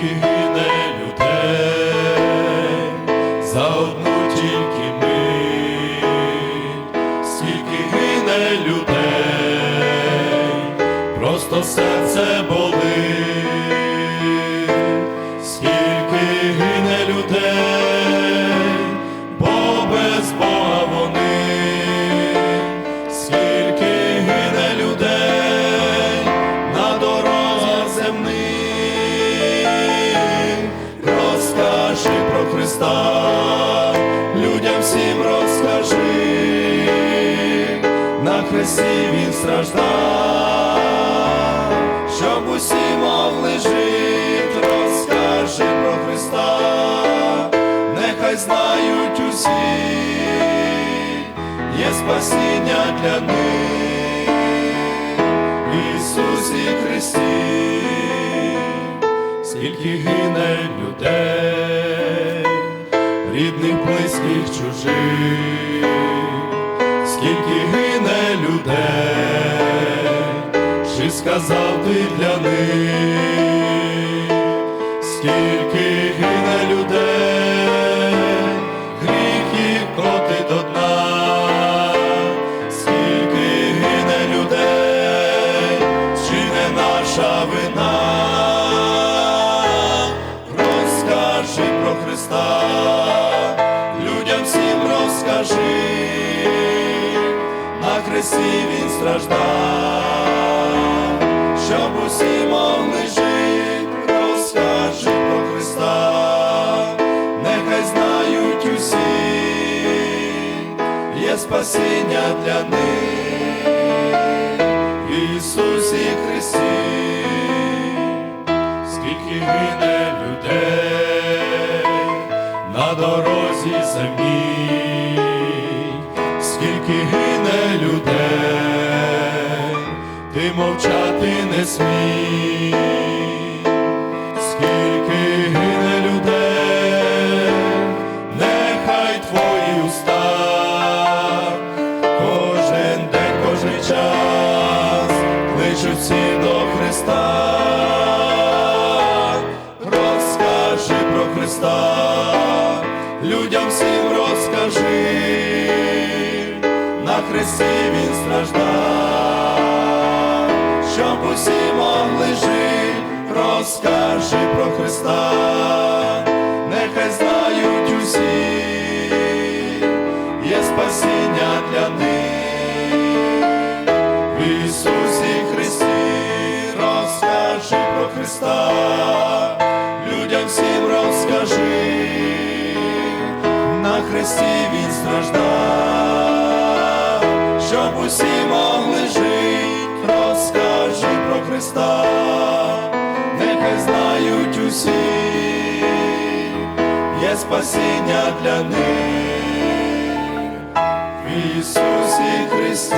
скільки гине людей, за тільки ми, скільки гине людей, просто серце болить. Хресті він страждав, щоб усі могли жити, розкажи про Христа, нехай знають усі, є спасіння для них. Ісусі Христі, скільки гине людей, рідних, близьких, чужих, сказав ти для них, скільки гине людей, гріх їх котить до дна, скільки гине людей, чи не наша вина, розкажи про Христа, людям всім розкажи, на хресті він страждав, жити, розкажи про Христа, нехай знають усі, є спасіння для них. В Ісусі Христі, скільки гине людей на дорозі земній, скільки гине людей, ти мовчати не смій, скільки гине людей, нехай твої уста, кожен день, кожен час кличуть всі до Христа, розкажи про Христа, людям всім розкажи, на хресті він страждав, щоб усі могли жити, розкажи про Христа, нехай знають усі, є спасіння для них. В Ісусі Христі, розкажи про Христа, людям всім розкажи, на хресті він страждав, щоб усі могли жити, розкажи. про Христа, нехай знають усі, є спасіння для них. В Ісусі Христі.